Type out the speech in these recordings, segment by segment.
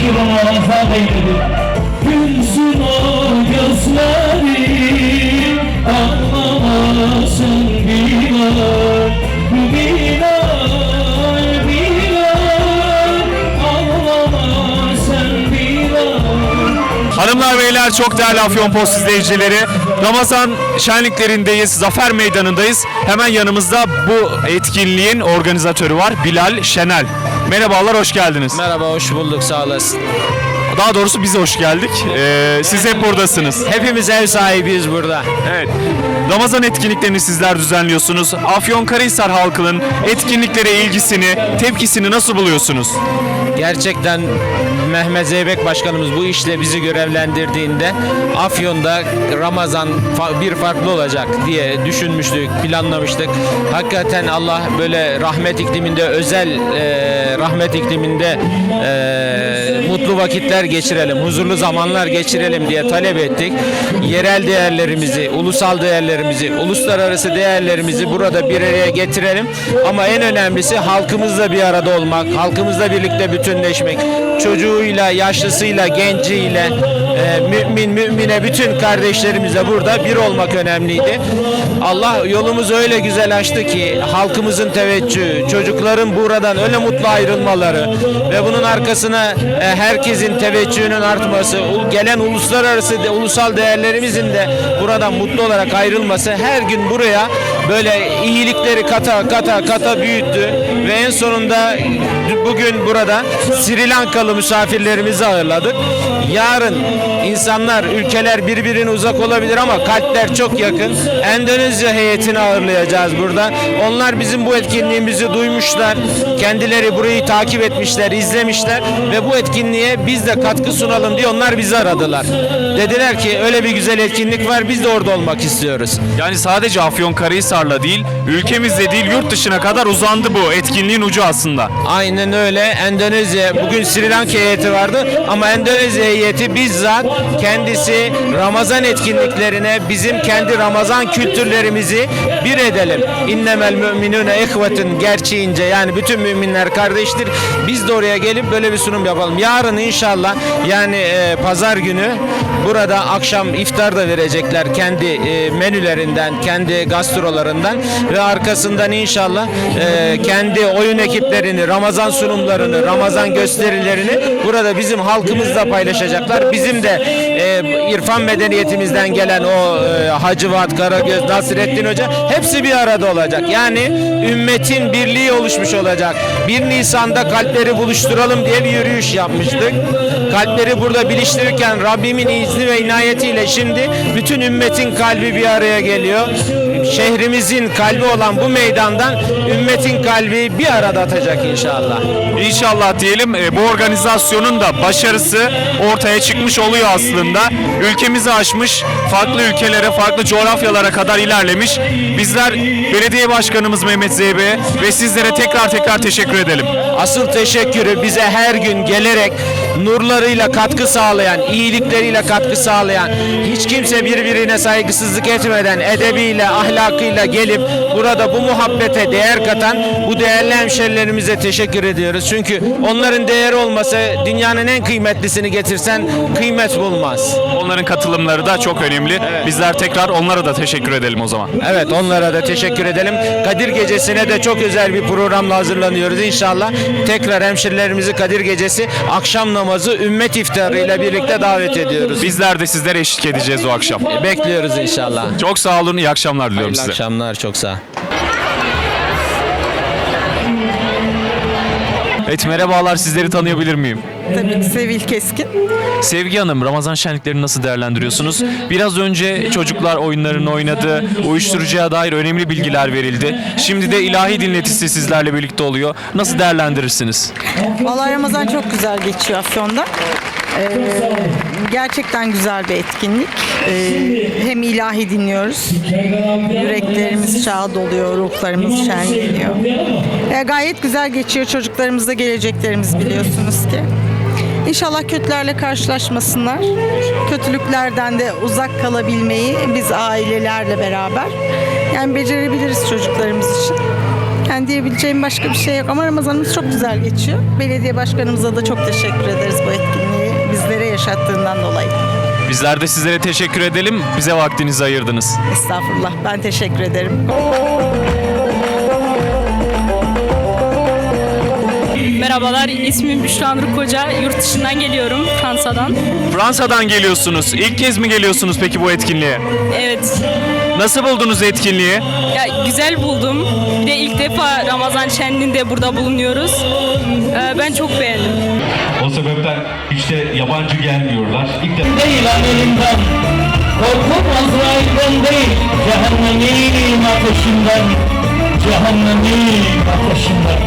Ramazan eyledim Gülsün o gözleri Beyler çok değerli Afyon Post izleyicileri Ramazan şenliklerindeyiz, Zafer Meydanı'ndayız. Hemen yanımızda bu etkinliğin organizatörü var Bilal Şenel. Merhabalar, hoş geldiniz. Merhaba, hoş bulduk, sağ olasın. Daha doğrusu biz hoş geldik. Ee, siz hep buradasınız. Hepimiz ev sahibiyiz burada. Evet. Ramazan etkinliklerini sizler düzenliyorsunuz. Afyonkarahisar halkının etkinliklere ilgisini, tepkisini nasıl buluyorsunuz? Gerçekten Mehmet Zeybek Başkanımız bu işle bizi görevlendirdiğinde Afyon'da Ramazan bir farklı olacak diye düşünmüştük, planlamıştık. Hakikaten Allah böyle rahmet ikliminde, özel e, rahmet ikliminde e, mutlu vakitler geçirelim, huzurlu zamanlar geçirelim diye talep ettik. Yerel değerlerimizi, ulusal değerlerimizi, uluslararası değerlerimizi burada bir araya getirelim. Ama en önemlisi halkımızla bir arada olmak, halkımızla birlikte bütünleşmek, çocuğuyla, yaşlısıyla, genciyle, e, mümin, mümine bütün kardeşlerimizle burada bir olmak önemliydi. Allah yolumuzu öyle güzel açtı ki halkımızın teveccühü, çocukların buradan öyle mutlu ayrılmaları ve bunun arkasına e, herkesin teveccühünün artması, gelen uluslararası, ulusal değerlerimizin de buradan mutlu olarak ayrılması her gün buraya böyle iyilikleri kata kata kata büyüttü ve en sonunda bugün burada Sri Lankalı misafirlerimizi ağırladık. Yarın insanlar, ülkeler birbirine uzak olabilir ama kalpler çok yakın. Endonezya heyetini ağırlayacağız burada. Onlar bizim bu etkinliğimizi duymuşlar. Kendileri burayı takip etmişler, izlemişler ve bu etkinliğe biz de katkı sunalım diye onlar bizi aradılar. Dediler ki öyle bir güzel etkinlik var biz de orada olmak istiyoruz. Yani sadece Afyonkarahisar'la değil, ülkemizde değil yurt dışına kadar uzandı bu etkinliğin ucu aslında. Aynen öyle. Endonezya, bugün Sri Lanka heyeti vardı ama Endonezya heyeti bizzat kendisi Ramazan etkinliklerine bizim kendi Ramazan kültürlerimizi bir edelim. İnnemel müminune ihvetun gerçeğince yani bütün müminler kardeştir. Biz de oraya gelip böyle bir sunum yapalım. Yarın inşallah yani e, pazar günü burada akşam iftar da verecekler kendi e, menülerinden, kendi gastrolarından ve arkasından inşallah e, kendi oyun ekiplerini, Ramazan sunumlarını, Ramazan gösterilerini burada bizim halkımızla paylaşacaklar. Bizim de e, irfan medeniyetimizden gelen o e, Hacı Vat, Karagöz, Nasrettin Hoca hepsi bir arada olacak. Yani ümmetin birliği oluşmuş olacak. 1 Nisan'da kalpleri buluşturalım diye bir yürüyüş yapmıştık. Kalpleri burada birleştirirken Rabbimin izni ve inayetiyle şimdi bütün ümmetin kalbi bir araya geliyor. Şehrimizin kalbi olan bu meydandan ümmetin kalbi bir arada atacak inşallah. İnşallah diyelim e, bu organizasyonun da başarısı ortaya çıkmış oluyor aslında. Ülkemizi aşmış, farklı ülkelere, farklı coğrafyalara kadar ilerlemiş. Bizler belediye başkanımız Mehmet Zeybe ve sizlere tekrar tekrar teşekkür edelim. Asıl teşekkürü bize her gün gelerek nurlarıyla katkı sağlayan, iyilikleriyle katkı sağlayan, hiç kimse birbirine saygısızlık etmeden edebiyle, ahlakıyla gelip burada bu muhabbete değer katan bu değerli hemşerilerimize teşekkür ediyoruz. Çünkü onların değeri olmasa dünyanın en kıymetlisini getirsen kıymet bulmaz. Onların katılımları da çok önemli. Bizler tekrar onlara da teşekkür edelim o zaman. Evet onlara da teşekkür edelim. Kadir Gecesi'ne de çok özel bir programla hazırlanıyoruz inşallah. Tekrar hemşerilerimizi Kadir Gecesi akşam namazı ümmet iftarı ile birlikte davet ediyoruz. Bizler de sizlere eşlik edeceğiz o akşam. Bekliyoruz inşallah. Çok sağ olun, iyi akşamlar diliyorum Hayırlı size. akşamlar çok sağ ol. Evet merhabalar, sizleri tanıyabilir miyim? Tabii ki Sevil Keskin. Sevgi Hanım, Ramazan şenliklerini nasıl değerlendiriyorsunuz? Biraz önce çocuklar oyunlarını oynadı, uyuşturucuya dair önemli bilgiler verildi. Şimdi de ilahi dinletisi sizlerle birlikte oluyor. Nasıl değerlendirirsiniz? Vallahi Ramazan çok güzel geçiyor Afyon'da. Ee, gerçekten güzel bir etkinlik. Ee, hem ilahi dinliyoruz. Yüreklerimiz şad oluyor, ruhlarımız şenleniyor. Ee, gayet güzel geçiyor. Çocuklarımız da geleceklerimiz biliyorsunuz ki. İnşallah kötülerle karşılaşmasınlar. Kötülüklerden de uzak kalabilmeyi biz ailelerle beraber yani becerebiliriz çocuklarımız için. Yani diyebileceğim başka bir şey yok ama Ramazanımız çok güzel geçiyor. Belediye başkanımıza da çok teşekkür ederiz bu etkinliği bizlere yaşattığından dolayı. Bizler de sizlere teşekkür edelim. Bize vaktinizi ayırdınız. Estağfurullah. Ben teşekkür ederim. Merhabalar, ismim Büşra Nur Koca. Yurt dışından geliyorum, Fransa'dan. Fransa'dan geliyorsunuz. İlk kez mi geliyorsunuz peki bu etkinliğe? Evet, Nasıl buldunuz etkinliği? ya güzel buldum. Bir de ilk defa Ramazan şenliğinde burada bulunuyoruz. Ee, ben çok beğendim. O sebepten hiç de yabancı gelmiyorlar. İlk defa Değil amelimden Korkum Azrail'den değil Cehennemin ateşinden Cehennemin ateşinden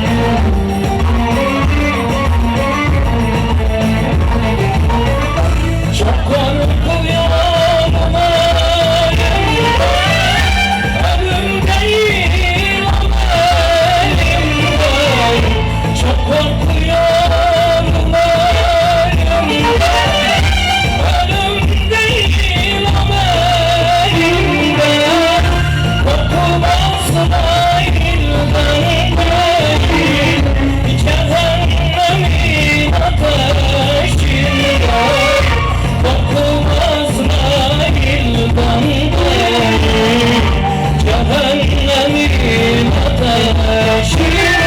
Here